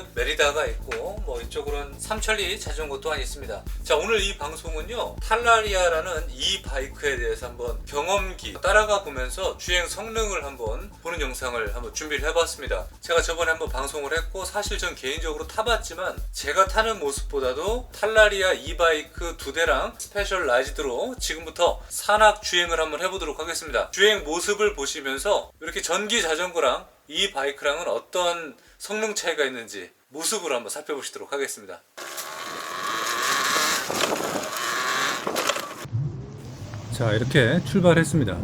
스페셜라이즈드 메리다가 있고 뭐 이쪽으로는 삼천리 자전거 또한 있습니다. 자 오늘 이 방송은요 탈라리아라는 이 바이크에 대해서 한번 경험기 따라가 보면서 주행 성능을 한번 보는 영상을 한번 준비를 해봤습니다. 제가 저번에 한번 방송을 했고 사실 전 개인적으로 타봤지만 제가 타는 모습보다도 탈라리아 이 바이크 두 대랑 스페셜 라이즈드로 지금부터 산악 주행을 한번 해보도록 하겠습니다. 주행 모습을 보시면서 이렇게 전기 자전거랑 이 바이크랑은 어떤 성능 차이가 있는지 모습으로 한번 살펴보시도록 하겠습니다. 자 이렇게 출발했습니다.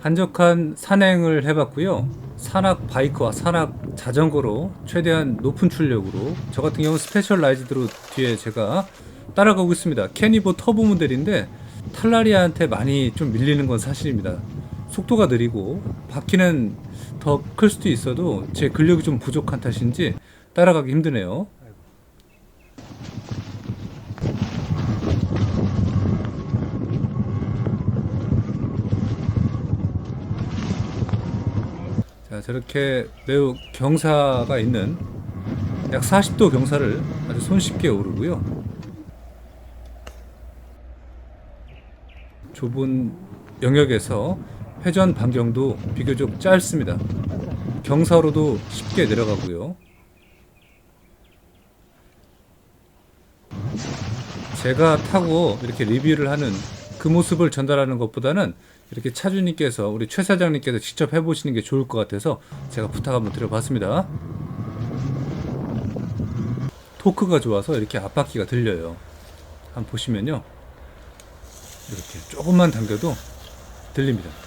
한적한 산행을 해봤고요. 산악 바이크와 산악 자전거로 최대한 높은 출력으로 저 같은 경우는 스페셜 라이즈드로 뒤에 제가 따라가고 있습니다. 캐니보 터보 모델인데 탈라리아한테 많이 좀 밀리는 건 사실입니다. 속도가 느리고 바퀴는 더 클 수도 있어도 제 근력이 좀 부족한 탓인지 따라가기 힘드네요. 자, 저렇게 매우 경사가 있는 약 40도 경사를 아주 손쉽게 오르고요. 좁은 영역에서 회전 반경도 비교적 짧습니다. 경사로도 쉽게 내려가고요. 제가 타고 이렇게 리뷰를 하는 그 모습을 전달하는 것보다는 이렇게 차주님께서 우리 최 사장님께서 직접 해보시는 게 좋을 것 같아서 제가 부탁 한번 드려봤습니다. 토크가 좋아서 이렇게 앞바퀴가 들려요. 한번 보시면요. 이렇게 조금만 당겨도 들립니다. 자,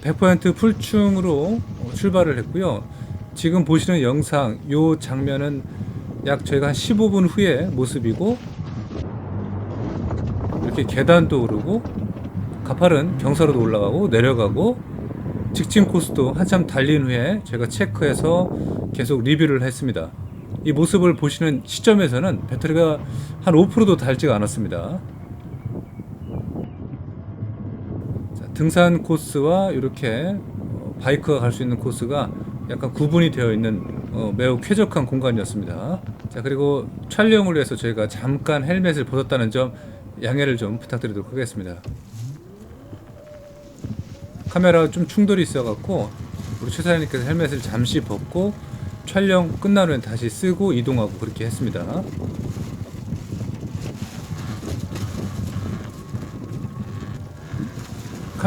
100% 풀충으로 출발을 했고요. 지금 보시는 영상, 요 장면은 약 저희가 한 15분 후의 모습이고 이렇게 계단도 오르고 가파른 경사로도 올라가고 내려가고 직진 코스도 한참 달린 후에 제가 체크해서 계속 리뷰를 했습니다. 이 모습을 보시는 시점에서는 배터리가 한 5%도 달지가 않았습니다. 자, 등산 코스와 이렇게 어, 바이크가 갈 수 있는 코스가 약간 구분이 되어 있는 어, 매우 쾌적한 공간이었습니다. 자 그리고 촬영을 위해서 저희가 잠깐 헬멧을 벗었다는 점 양해를 좀 부탁드리도록 하겠습니다. 카메라가 좀 충돌이 있어갖고 우리 최 사장님께서 헬멧을 잠시 벗고 촬영 끝난 후엔 다시 쓰고 이동하고 그렇게 했습니다.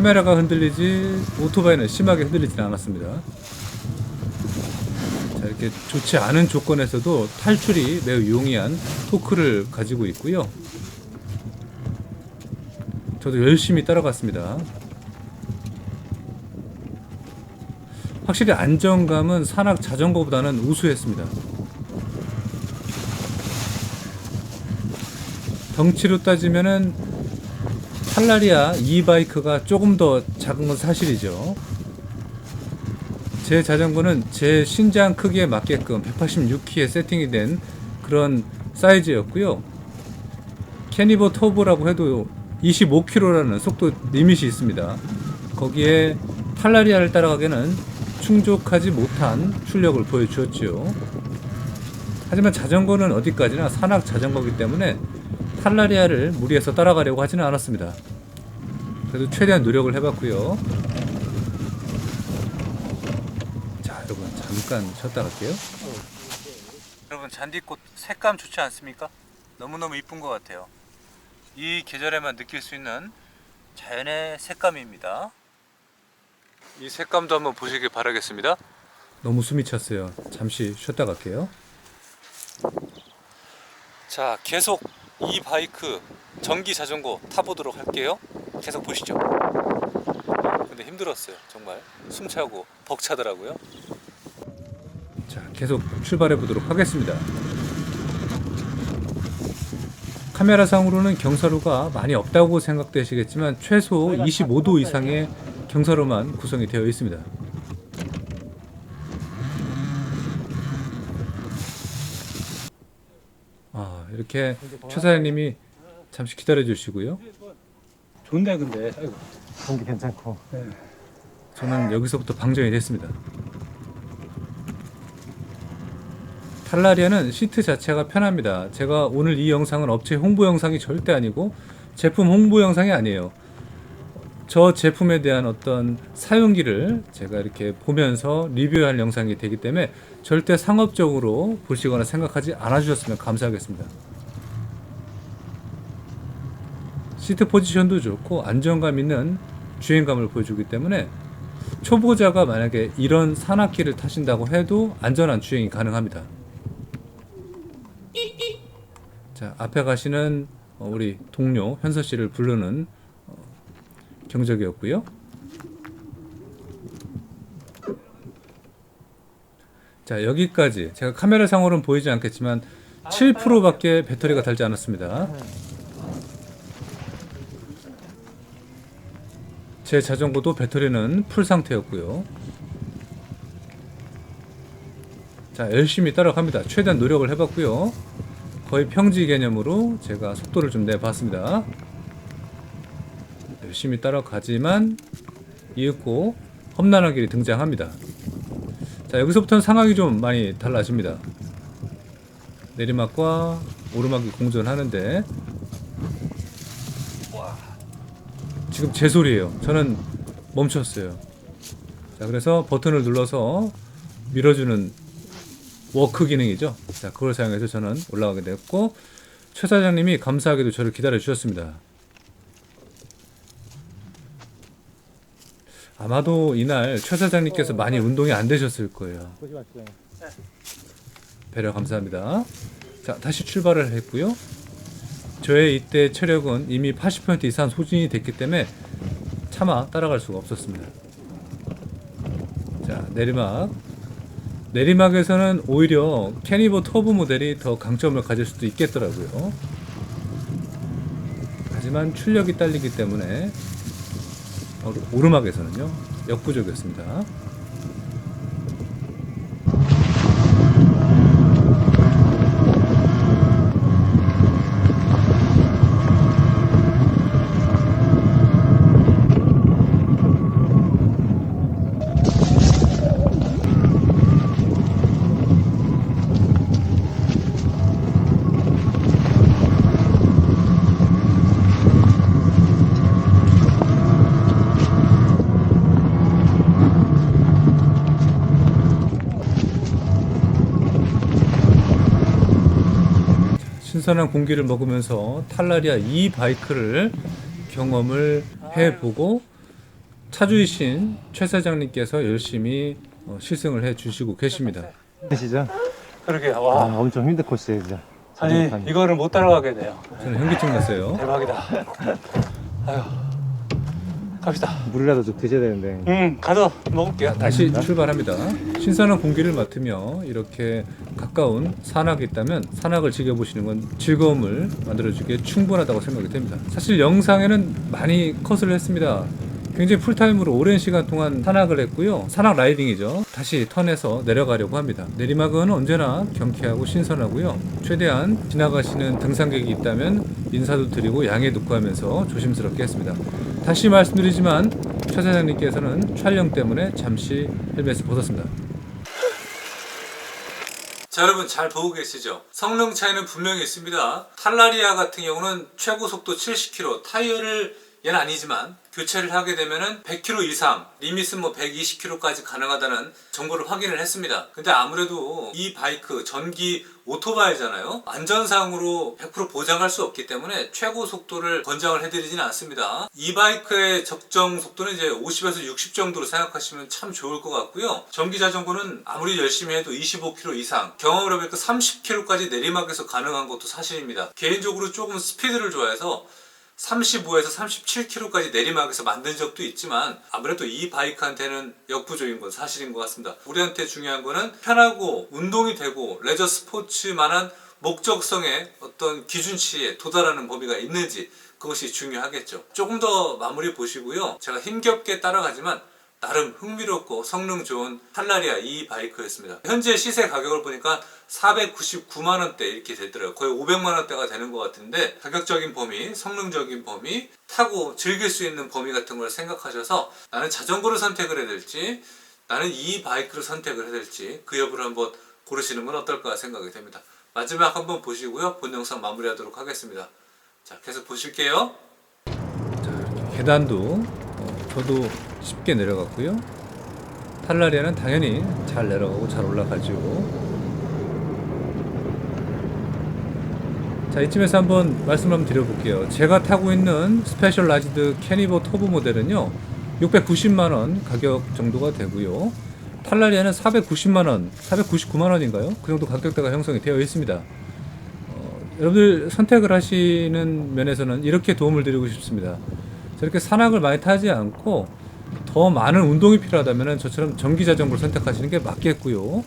카메라가 흔들리지 오토바이는 심하게 흔들리지는 않았습니다. 자, 이렇게 좋지 않은 조건에서도 탈출이 매우 용이한 토크를 가지고 있고요. 저도 열심히 따라갔습니다. 확실히 안정감은 산악 자전거보다는 우수했습니다. 덩치로 따지면은 탈라리아 이 바이크가 조금 더 작은 건 사실이죠. 제 자전거는 제 신장 크기에 맞게끔 186키에 세팅이 된 그런 사이즈였고요. 캐니버 터보라고 해도 25km라는 속도 리밋이 있습니다. 거기에 탈라리아를 따라가기에는 충족하지 못한 출력을 보여주었지요. 하지만 자전거는 어디까지나 산악 자전거기 때문에 탈라리아를 무리해서 따라가려고 하지는 않았습니다. 그래도 최대한 노력을 해봤고요. 자, 여러분 잠깐 쉬었다 갈게요. 여러분 잔디꽃 색감 좋지 않습니까? 너무너무 이쁜 것 같아요. 이 계절에만 느낄 수 있는 자연의 색감입니다. 이 색감도 한번 보시길 바라겠습니다. 너무 숨이 찼어요. 잠시 쉬었다 갈게요. 자, 계속 이 바이크 전기 자전거 타보도록 할게요. 계속 보시죠. 근데 힘들었어요. 정말 숨 차고 벅차더라고요. 자, 계속 출발해 보도록 하겠습니다. 카메라상으로는 경사로가 많이 없다고 생각되시겠지만 최소 25도 이상의 경사로만 구성이 되어 있습니다. 아, 이렇게 최 사장님이 잠시 기다려 주시고요. 좋네 근데. 아이고. 공기 괜찮고. 저는 여기서부터 방전이 됐습니다. 탈라리아는 시트 자체가 편합니다. 제가 오늘 이 영상은 업체 홍보 영상이 절대 아니고 제품 홍보 영상이 아니에요. 저 제품에 대한 어떤 사용기를 제가 이렇게 보면서 리뷰할 영상이 되기 때문에 절대 상업적으로 보시거나 생각하지 않아 주셨으면 감사하겠습니다. 시트 포지션도 좋고 안정감 있는 주행감을 보여주기 때문에 초보자가 만약에 이런 산악기를 타신다고 해도 안전한 주행이 가능합니다. 자, 앞에 가시는 어, 우리 동료 현서 씨를 부르는 어, 경적이었고요. 자, 여기까지 제가 카메라 상으로는 보이지 않겠지만 7%밖에 배터리가 달지 않았습니다. 제 자전거도 배터리는 풀 상태였고요. 자, 열심히 따라갑니다. 최대한 노력을 해봤고요. 거의 평지 개념으로 제가 속도를 좀 내봤습니다. 열심히 따라가지만 이윽고 험난한 길이 등장합니다. 자, 여기서부터는 상황이 좀 많이 달라집니다. 내리막과 오르막이 공존하는데 지금 제 소리예요. 저는 멈췄어요. 자, 그래서 버튼을 눌러서 밀어주는 워크 기능이죠. 자, 그걸 사용해서 저는 올라가게 됐고 최 사장님이 감사하게도 저를 기다려 주셨습니다. 아마도 이날 최 사장님께서 많이 운동이 안 되셨을 거예요. 배려 감사합니다. 자, 다시 출발을 했고요. 저의 이때 체력은 이미 80% 이상 소진이 됐기 때문에 차마 따라갈 수가 없었습니다. 자, 내리막. 내리막에서는 오히려 캐니버 터보 모델이 더 강점을 가질 수도 있겠더라고요. 하지만 출력이 딸리기 때문에 오르- 오르막에서는요, 역부족이었습니다. 신선한 공기를 먹으면서 탈라리아 이 바이크를 경험을 해보고 차주이신 최 사장님께서 열심히 어, 실승을 해 주시고 계십니다. 되시죠? 그러게 아, 와 엄청 힘든 코스예요, 진짜. 아니 자전거 이거를 못 따라가게 돼요. 저는 현기증 났어요. 대박이다. 아유, 갑시다. 물이라도 좀 드셔야 되는데. 응, 가서 먹을게요. 다시 출발합니다. 신선한 공기를 맡으며 이렇게 가까운 산악이 있다면 산악을 즐겨보시는 건 즐거움을 만들어주기에 충분하다고 생각이 됩니다. 사실 영상에는 많이 컷을 했습니다. 굉장히 풀타임으로 오랜 시간 동안 산악을 했고요. 산악 라이딩이죠. 다시 턴해서 내려가려고 합니다. 내리막은 언제나 경쾌하고 신선하고요. 최대한 지나가시는 등산객이 있다면 인사도 드리고 양해 듣고 하면서 조심스럽게 했습니다. 다시 말씀드리지만 최 사장님께서는 촬영 때문에 잠시 헬멧을 벗었습니다. 자 여러분 잘 보고 계시죠? 성능 차이는 분명히 있습니다. 탈라리아 같은 경우는 최고 속도 70km, 타이어를 얘는 아니지만 교체를 하게 되면은 100km 이상, 리밋은 뭐 120km까지 가능하다는 정보를 확인을 했습니다. 근데 아무래도 이 바이크 전기 오토바이잖아요. 안전상으로 100% 보장할 수 없기 때문에 최고 속도를 권장을 해드리지는 않습니다. 이 바이크의 적정 속도는 이제 50에서 60 정도로 생각하시면 참 좋을 것 같고요. 전기 자전거는 아무리 열심히 해도 25km 이상, 경험을 해보니까 30km까지 내리막에서 가능한 것도 사실입니다. 개인적으로 조금 스피드를 좋아해서 35에서 37km까지 내리막에서 만든 적도 있지만 아무래도 이 바이크한테는 역부족인 건 사실인 것 같습니다. 우리한테 중요한 거는 편하고 운동이 되고 레저 스포츠만한 목적성의 어떤 기준치에 도달하는 범위가 있는지 그것이 중요하겠죠. 조금 더 마무리 보시고요. 제가 힘겹게 따라가지만 나름 흥미롭고 성능 좋은 탈라리아 이 바이크였습니다. 현재 시세 가격을 보니까 499만 원대 이렇게 되더라고요. 거의 500만 원대가 되는 것 같은데 가격적인 범위, 성능적인 범위, 타고 즐길 수 있는 범위 같은 걸 생각하셔서 나는 자전거를 선택을 해야 될지 나는 이 바이크를 선택을 해야 될지 그 여부를 한번 고르시는 건 어떨까 생각이 됩니다. 마지막 한번 보시고요. 본 영상 마무리하도록 하겠습니다. 자, 계속 보실게요. 자, 계단도 어, 저도 쉽게 내려갔고요. 탈라리아는 당연히 잘 내려가고 잘 올라가죠. 자, 이쯤에서 한번 말씀 한번 드려볼게요. 제가 타고 있는 스페셜라이즈드 캐니버 터보 모델은요, 690만 원 가격 정도가 되고요. 탈라리아는 490만 원, 499만 원인가요? 그 정도 가격대가 형성이 되어 있습니다. 어, 여러분들 선택을 하시는 면에서는 이렇게 도움을 드리고 싶습니다. 저렇게 산악을 많이 타지 않고 더 많은 운동이 필요하다면 저처럼 전기 자전거를 선택하시는 게 맞겠고요.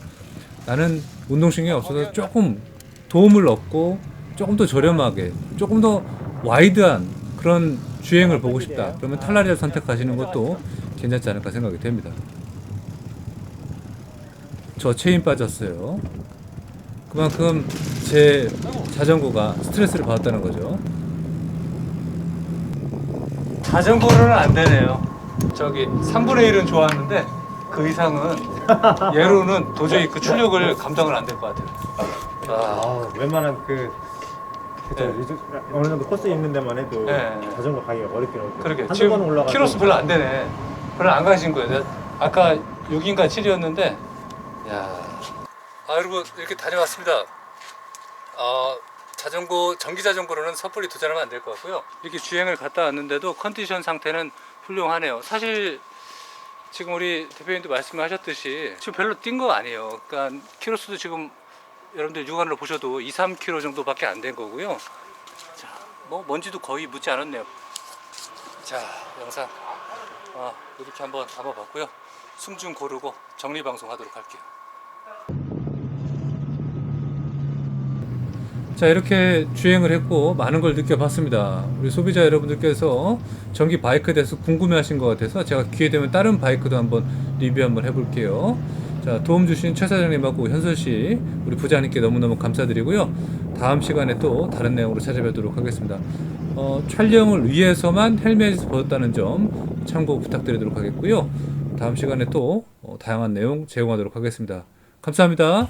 나는 운동신경이 없어서 조금 도움을 얻고 조금 더 저렴하게 조금 더 와이드한 그런 주행을 보고 싶다. 그러면 탈라리아를 선택하시는 것도 괜찮지 않을까 생각이 됩니다. 저 체인 빠졌어요. 그만큼 제 자전거가 스트레스를 받았다는 거죠. 자전거로는 안 되네요. 저기 3분의 1은 좋았는데 그 이상은 얘로는 도저히 그 출력을 감당을 안 될 것 같아요. 아, 아, 웬만한 그 그쵸, 네. 어느 정도 코스 있는 데만 해도 네. 자전거 가기가 어렵긴 어렵고 그러게 한두 지금 번 올라가도 키로수 별로 안 되네. 별로 안 가신 거예요. 내가 아까 6인가 7이었는데, 야. 아 여러분 이렇게 다녀왔습니다. 어, 자전거 전기 자전거로는 섣불리 도전하면 안 될 것 같고요. 이렇게 주행을 갔다 왔는데도 컨디션 상태는 훌륭하네요. 사실 지금 우리 대표님도 말씀하셨듯이 지금 별로 뛴 거 아니에요. 그러니까 키로수도 지금 여러분들 육안으로 보셔도 2, 3km 정도밖에 안 된 거고요. 자, 뭐 먼지도 거의 묻지 않았네요. 자, 영상 아, 이렇게 한번 담아봤고요. 숨 좀 고르고 정리 방송하도록 할게요. 자 이렇게 주행을 했고 많은 걸 느껴봤습니다. 우리 소비자 여러분들께서 전기 바이크에 대해서 궁금해 하신 것 같아서 제가 기회 되면 다른 바이크도 한번 리뷰 한번 해볼게요. 자 도움 주신 최 사장님하고 현설 씨 우리 부장님께 너무너무 감사드리고요. 다음 시간에 또 다른 내용으로 찾아뵙도록 하겠습니다. 어, 촬영을 위해서만 헬멧을 벗었다는 점 참고 부탁드리도록 하겠고요. 다음 시간에 또 어, 다양한 내용 제공하도록 하겠습니다. 감사합니다.